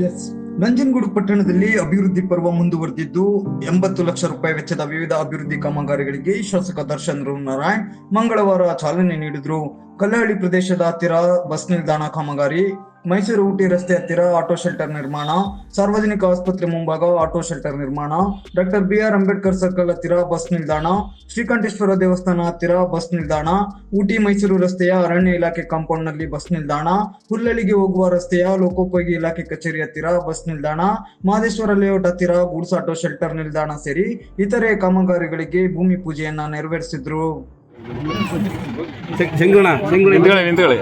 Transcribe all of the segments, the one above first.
ನಂಜನಗೂಡು ಪಟ್ಟಣದಲ್ಲಿ ಅಭಿವೃದ್ಧಿ ಪರ್ವ ಮುಂದುವರೆದಿದ್ದು ಎಂಬತ್ತು ಲಕ್ಷ ರೂಪಾಯಿ ವೆಚ್ಚದ ವಿವಿಧ ಅಭಿವೃದ್ಧಿ ಕಾಮಗಾರಿಗಳಿಗೆ ಶಾಸಕ ದರ್ಶನ್ ನಾರಾಯಣ್ ಮಂಗಳವಾರ ಚಾಲನೆ ನೀಡಿದ್ರು. ಕಲ್ಲಹಳ್ಳಿ ಪ್ರದೇಶದ ಹತ್ತಿರ ಬಸ್ ನಿಲ್ದಾಣ ಕಾಮಗಾರಿ. ಮೈಸೂರು ಊಟಿ ರಸ್ತೆ ಹತ್ತಿರ ಆಟೋ ಶೆಲ್ಟರ್ ನಿರ್ಮಾಣ. ಸಾರ್ವಜನಿಕ ಆಸ್ಪತ್ರೆ ಮುಂಭಾಗ ಆಟೋ ಶೆಲ್ಟರ್ ನಿರ್ಮಾಣ. Doctor B R Ambedkar circle ಹತ್ತಿರ ಬಸ್ ನಿಲ್ದಾಣ. ಶ್ರೀಕಂಠೇಶ್ವರ ದೇವಸ್ಥಾನ ಹತ್ತಿರ ಬಸ್ ನಿಲ್ದಾಣ. ಊಟಿ ಮೈಸೂರು ರಸ್ತೆಯ ಅರಣ್ಯ ಇಲಾಖೆ ಕಾಂಪೌಂಡ್ನಲ್ಲಿ ಬಸ್ ನಿಲ್ದಾಣ. ಹುಲ್ಲಳ್ಳಿಗೆ ಹೋಗುವ ರಸ್ತೆಯ ಲೋಕೋಪಯೋಗಿ ಇಲಾಖೆ ಕಚೇರಿ ಹತ್ತಿರ ಬಸ್ ನಿಲ್ದಾಣ. ಮಹದೇಶ್ವರ ಲೇಔಟ್ ಹತ್ತಿರ ಗೂಡ್ಸ್ ಆಟೋ ಶೆಲ್ಟರ್ ನಿಲ್ದಾಣ ಸೇರಿ ಇತರೆ ಕಾಮಗಾರಿಗಳಿಗೆ ಭೂಮಿ ಪೂಜೆಯನ್ನ ನೆರವೇರಿಸಿದ್ರು. ಚೆಂಗುಣ ನಿಂತ್ಕೊಳ್ಳಿ ನಿಂತ್ಕೊಳ್ಳಿ.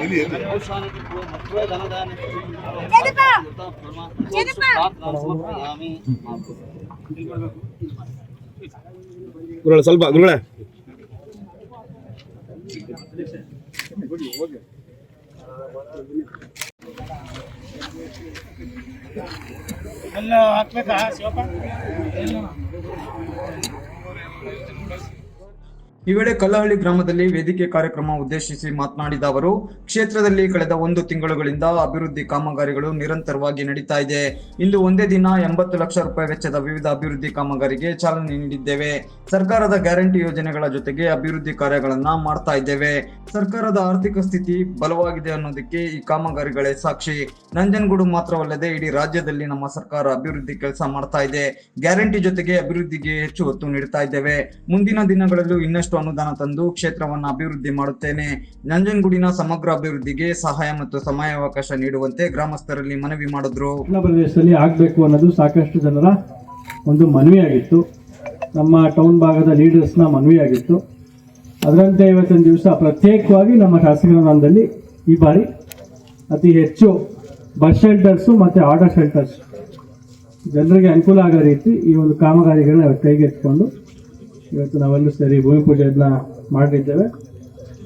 ಗುರುಳೆ ಸ್ವಲ್ಪ ಗುರುಳೆ ಈ ವೇಳೆ ಕಲ್ಲಹಳ್ಳಿ ಗ್ರಾಮದಲ್ಲಿ ವೇದಿಕೆ ಕಾರ್ಯಕ್ರಮ ಉದ್ದೇಶಿಸಿ ಮಾತನಾಡಿದ ಅವರು, ಕ್ಷೇತ್ರದಲ್ಲಿ ಕಳೆದ ಒಂದು ತಿಂಗಳುಗಳಿಂದ ಅಭಿವೃದ್ಧಿ ಕಾಮಗಾರಿಗಳು ನಿರಂತರವಾಗಿ ನಡೀತಾ ಇದೆ. ಇಂದು ಒಂದೇ ದಿನ ಎಂಬತ್ತು ಲಕ್ಷ ರೂಪಾಯಿ ವೆಚ್ಚದ ವಿವಿಧ ಅಭಿವೃದ್ಧಿ ಕಾಮಗಾರಿಗೆ ಚಾಲನೆ ನೀಡಿದ್ದೇವೆ. ಸರ್ಕಾರದ ಗ್ಯಾರಂಟಿ ಯೋಜನೆಗಳ ಜೊತೆಗೆ ಅಭಿವೃದ್ಧಿ ಕಾರ್ಯಗಳನ್ನ ಮಾಡ್ತಾ ಇದ್ದೇವೆ. ಸರ್ಕಾರದ ಆರ್ಥಿಕ ಸ್ಥಿತಿ ಬಲವಾಗಿದೆ ಅನ್ನೋದಕ್ಕೆ ಈ ಕಾಮಗಾರಿಗಳೇ ಸಾಕ್ಷಿ. ನಂಜನಗೂಡು ಮಾತ್ರವಲ್ಲದೆ ಇಡೀ ರಾಜ್ಯದಲ್ಲಿ ನಮ್ಮ ಸರ್ಕಾರ ಅಭಿವೃದ್ಧಿ ಕೆಲಸ ಮಾಡ್ತಾ ಇದೆ. ಗ್ಯಾರಂಟಿ ಜೊತೆಗೆ ಅಭಿವೃದ್ಧಿಗೆ ಹೆಚ್ಚು ಒತ್ತು ನೀಡ್ತಾ ಇದ್ದೇವೆ. ಮುಂದಿನ ದಿನಗಳಲ್ಲೂ ಇನ್ನಷ್ಟು ಅನುದಾನ ತಂದು ಕ್ಷೇತ್ರವನ್ನು ಅಭಿವೃದ್ಧಿ ಮಾಡುತ್ತೇನೆ. ನಂಜನಗೂಡಿನ ಸಮಗ್ರ ಅಭಿವೃದ್ಧಿಗೆ ಸಹಾಯ ಮತ್ತು ಸಮಯಾವಕಾಶ ನೀಡುವಂತೆ ಗ್ರಾಮಸ್ಥರಲ್ಲಿ ಮನವಿ ಮಾಡಿದ್ರು. ಪ್ರದೇಶದಲ್ಲಿ ಆಗಬೇಕು ಅನ್ನೋದು ಸಾಕಷ್ಟು ಜನರ ಒಂದು ಮನವಿಯಾಗಿತ್ತು. ನಮ್ಮ ಟೌನ್ ಭಾಗದ ಲೀಡರ್ಸ್ನ ಮನವಿಯಾಗಿತ್ತು. ಅದರಂತೆ ಇವತ್ತಿನ ದಿವಸ ಪ್ರತ್ಯೇಕವಾಗಿ ನಮ್ಮ ಶಾಸಕಾಂಗದಲ್ಲಿ ಈ ಬಾರಿ ಅತಿ ಹೆಚ್ಚು ಬಸ್ ಶೆಲ್ಟರ್ಸು ಮತ್ತು ಆಟೋ ಶೆಲ್ಟರ್ಸ್ ಜನರಿಗೆ ಅನುಕೂಲ ಆಗೋ ರೀತಿ ಈ ಒಂದು ಕಾಮಗಾರಿಗಳನ್ನ ಕೈಗೆತ್ತಿಕೊಂಡು ಇವತ್ತು ನಾವೆಲ್ಲೂ ಸೇರಿ ಭೂಮಿ ಪೂಜೆಯನ್ನ ಮಾಡಲಿದ್ದೇವೆ.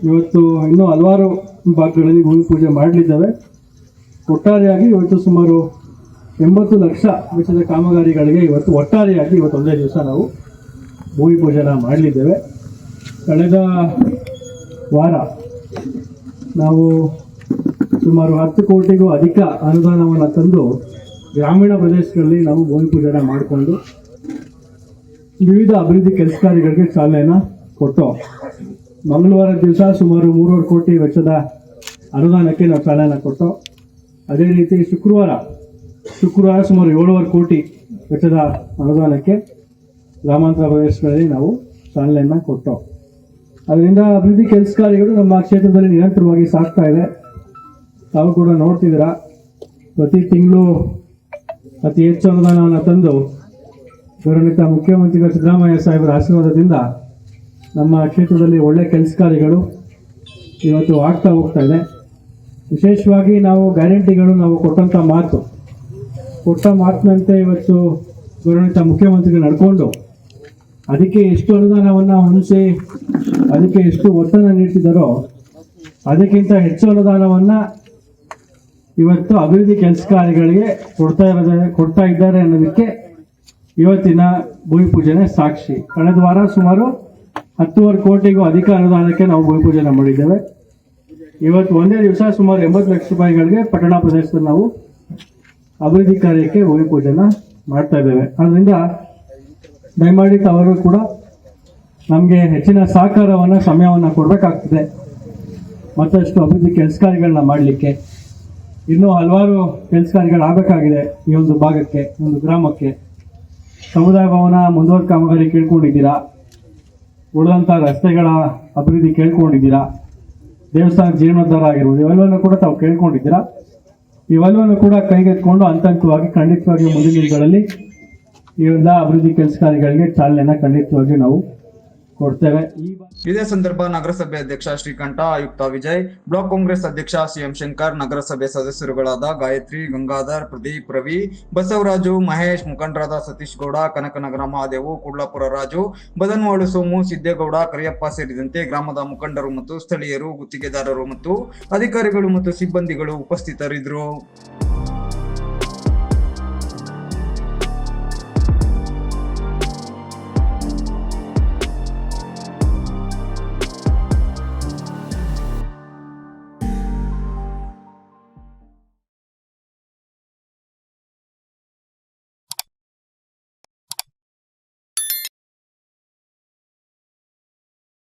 ಇವತ್ತು ಇನ್ನೂ ಹಲವಾರು ಭಾಗಗಳಲ್ಲಿ ಭೂಮಿ ಪೂಜೆ ಮಾಡಲಿದ್ದೇವೆ. ಒಟ್ಟಾರೆಯಾಗಿ ಇವತ್ತು ಸುಮಾರು ಎಂಬತ್ತು ಲಕ್ಷ ವೆಚ್ಚದ ಕಾಮಗಾರಿಗಳಿಗೆ ಇವತ್ತು ಒಟ್ಟಾರೆಯಾಗಿ ಇವತ್ತು ಒಂದೇ ದಿವಸ ನಾವು ಭೂಮಿ ಪೂಜೆನ ಮಾಡಲಿದ್ದೇವೆ. ಕಳೆದ ವಾರ ನಾವು ಸುಮಾರು ಹತ್ತು ಕೋಟಿಗೂ ಅಧಿಕ ಅನುದಾನವನ್ನು ತಂದು ಗ್ರಾಮೀಣ ಪ್ರದೇಶಗಳಲ್ಲಿ ನಾವು ಭೂಮಿ ಪೂಜೆನ ಮಾಡಿಕೊಂಡು ವಿವಿಧ ಅಭಿವೃದ್ಧಿ ಕೆಲಸ ಕಾರ್ಯಗಳಿಗೆ ಚಾಲನೆಯನ್ನು ಕೊಟ್ಟು ಮಂಗಳವಾರ ದಿವಸ ಸುಮಾರು ಮೂರುವರೆ ಕೋಟಿ ವೆಚ್ಚದ ಅನುದಾನಕ್ಕೆ ನಾವು ಚಾಲನೆ ಕೊಟ್ಟು, ಅದೇ ರೀತಿ ಶುಕ್ರವಾರ ಶುಕ್ರವಾರ ಸುಮಾರು ಏಳುವರೆ ಕೋಟಿ ವೆಚ್ಚದ ಅನುದಾನಕ್ಕೆ ಗ್ರಾಮಾಂತರ ಪ್ರದೇಶಗಳಲ್ಲಿ ನಾವು ಚಾಲನೆಯನ್ನು ಕೊಟ್ಟು, ಅದರಿಂದ ಅಭಿವೃದ್ಧಿ ಕೆಲಸ ಕಾರ್ಯಗಳು ನಮ್ಮ ಕ್ಷೇತ್ರದಲ್ಲಿ ನಿರಂತರವಾಗಿ ಸಾಗ್ತಾ ಇದೆ. ತಾವು ಕೂಡ ನೋಡ್ತಿದ್ದೀರಾ, ಪ್ರತಿ ತಿಂಗಳು ಅತಿ ಹೆಚ್ಚು ಅನುದಾನವನ್ನು ತಂದು ಗೌರವಿತ ಮುಖ್ಯಮಂತ್ರಿಗಳು ಸಿದ್ದರಾಮಯ್ಯ ಸಾಹೇಬರ ಆಶೀರ್ವಾದದಿಂದ ನಮ್ಮ ಕ್ಷೇತ್ರದಲ್ಲಿ ಒಳ್ಳೆ ಕೆಲಸ ಕಾರ್ಯಗಳು ಇವತ್ತು ಆಗ್ತಾ ಹೋಗ್ತಾ ಇದೆ. ವಿಶೇಷವಾಗಿ ನಾವು ಗ್ಯಾರಂಟಿಗಳು ನಾವು ಕೊಟ್ಟಂಥ ಮಾತು. ಕೊಟ್ಟ ಮಾತಿನಂತೆ ಇವತ್ತು ಗೌರವಿತ ಮುಖ್ಯಮಂತ್ರಿಗಳು ನಡ್ಕೊಂಡು ಅದಕ್ಕೆ ಎಷ್ಟು ಅನುದಾನವನ್ನು ಹೊಂದಿಸಿ ಅದಕ್ಕೆ ಎಷ್ಟು ಒತ್ತನ್ನು ನೀಡ್ತಿದ್ದಾರೋ ಅದಕ್ಕಿಂತ ಹೆಚ್ಚು ಅನುದಾನವನ್ನು ಇವತ್ತು ಅಭಿವೃದ್ಧಿ ಕೆಲಸ ಕಾರ್ಯಗಳಿಗೆ ಕೊಡ್ತಾ ಇರೋದೇ, ಕೊಡ್ತಾ ಇದ್ದಾರೆ ಅನ್ನೋದಕ್ಕೆ ಇವತ್ತಿನ ಭೂಮಿ ಪೂಜೆನೆ ಸಾಕ್ಷಿ. ಕಳೆದ ವಾರ ಸುಮಾರು ಹತ್ತುವರೆ ಕೋಟಿಗೂ ಅಧಿಕ ಅನುದಾನಕ್ಕೆ ನಾವು ಭೂಮಿ ಪೂಜೆನ ಮಾಡಿದ್ದೇವೆ. ಇವತ್ತು ಒಂದೇ ದಿವಸ ಸುಮಾರು ಎಂಬತ್ತು ಲಕ್ಷ ರೂಪಾಯಿಗಳಿಗೆ ಪಟ್ಟಣ ಪ್ರದೇಶದಲ್ಲಿ ನಾವು ಅಭಿವೃದ್ಧಿ ಕಾರ್ಯಕ್ಕೆ ಭೂಮಿ ಪೂಜೆನ ಮಾಡ್ತಾ ಇದ್ದೇವೆ. ಆದ್ದರಿಂದ ದಯಮಾಡಿ ತವರು ಕೂಡ ನಮಗೆ ಹೆಚ್ಚಿನ ಸಹಕಾರವನ್ನು, ಸಮಯವನ್ನು ಕೊಡಬೇಕಾಗ್ತದೆ. ಮತ್ತಷ್ಟು ಅಭಿವೃದ್ಧಿ ಕೆಲಸ ಕಾರ್ಯಗಳನ್ನ ಮಾಡಲಿಕ್ಕೆ. ಇನ್ನೂ ಹಲವಾರು ಕೆಲಸ ಕಾರ್ಯಗಳು ಆಗಬೇಕಾಗಿದೆ ಈ ಒಂದು ಭಾಗಕ್ಕೆ ಒಂದು ಗ್ರಾಮಕ್ಕೆ. ಸಮುದಾಯ ಭವನ ಮುಂದುವರೆದ ಕಾಮಗಾರಿ ಕೇಳ್ಕೊಂಡಿದ್ದೀರಾ? ಉಳಿದಂಥ ರಸ್ತೆಗಳ ಅಭಿವೃದ್ಧಿ ಕೇಳ್ಕೊಂಡಿದ್ದೀರಾ? ದೇವಸ್ಥಾನ ಜೀರ್ಣೋದ್ಧಾರ ಆಗಿರ್ಬೋದು, ಇವೆಲ್ಲವನ್ನು ಕೂಡ ತಾವು ಕೇಳ್ಕೊಂಡಿದ್ದೀರಾ? ಇವೆಲ್ಲವನ್ನು ಕೂಡ ಕೈಗೆತ್ಕೊಂಡು ಅಂತಂತವಾಗಿ ಖಂಡಿತವಾಗಿ ಮುಂದಿನ ದಿನಗಳಲ್ಲಿ ಈ ಎಲ್ಲ ಅಭಿವೃದ್ಧಿ ಕೆಲಸ ಕಾರ್ಯಗಳಿಗೆ ಚಾಲನೆಯನ್ನು ಖಂಡಿತವಾಗಿ ನಾವು ಕೊಡ್ತೇವೆ. ಇದೇ ಸಂದರ್ಭ ನಗರಸಭೆ ಅಧ್ಯಕ್ಷ ಶ್ರೀಕಂಠ, ಆಯುಕ್ತ ವಿಜಯ್, ಬ್ಲಾಕ್ ಕಾಂಗ್ರೆಸ್ ಅಧ್ಯಕ್ಷ ಸಿಎಂ ಶಂಕರ್, ನಗರಸಭೆ ಸದಸ್ಯರುಗಳಾದ ಗಾಯತ್ರಿ, ಗಂಗಾಧರ್, ಪ್ರದೀಪ್, ರವಿ, ಬಸವರಾಜು, ಮಹೇಶ್, ಮುಖಂಡರಾದ ಸತೀಶ್ ಗೌಡ ಕನಕನಗರ ಮಹಾದೇವು ಕುಡ್ಲಾಪುರ ರಾಜು, ಬದನ್ವಾಳು ಸೋಮು, ಸಿದ್ದೇಗೌಡ, ಕರಿಯಪ್ಪ ಸೇರಿದಂತೆ ಗ್ರಾಮದ ಮುಖಂಡರು ಮತ್ತು ಸ್ಥಳೀಯರು, ಗುತ್ತಿಗೆದಾರರು ಮತ್ತು ಅಧಿಕಾರಿಗಳು ಮತ್ತು ಸಿಬ್ಬಂದಿಗಳು ಉಪಸ್ಥಿತರಿದ್ದರು.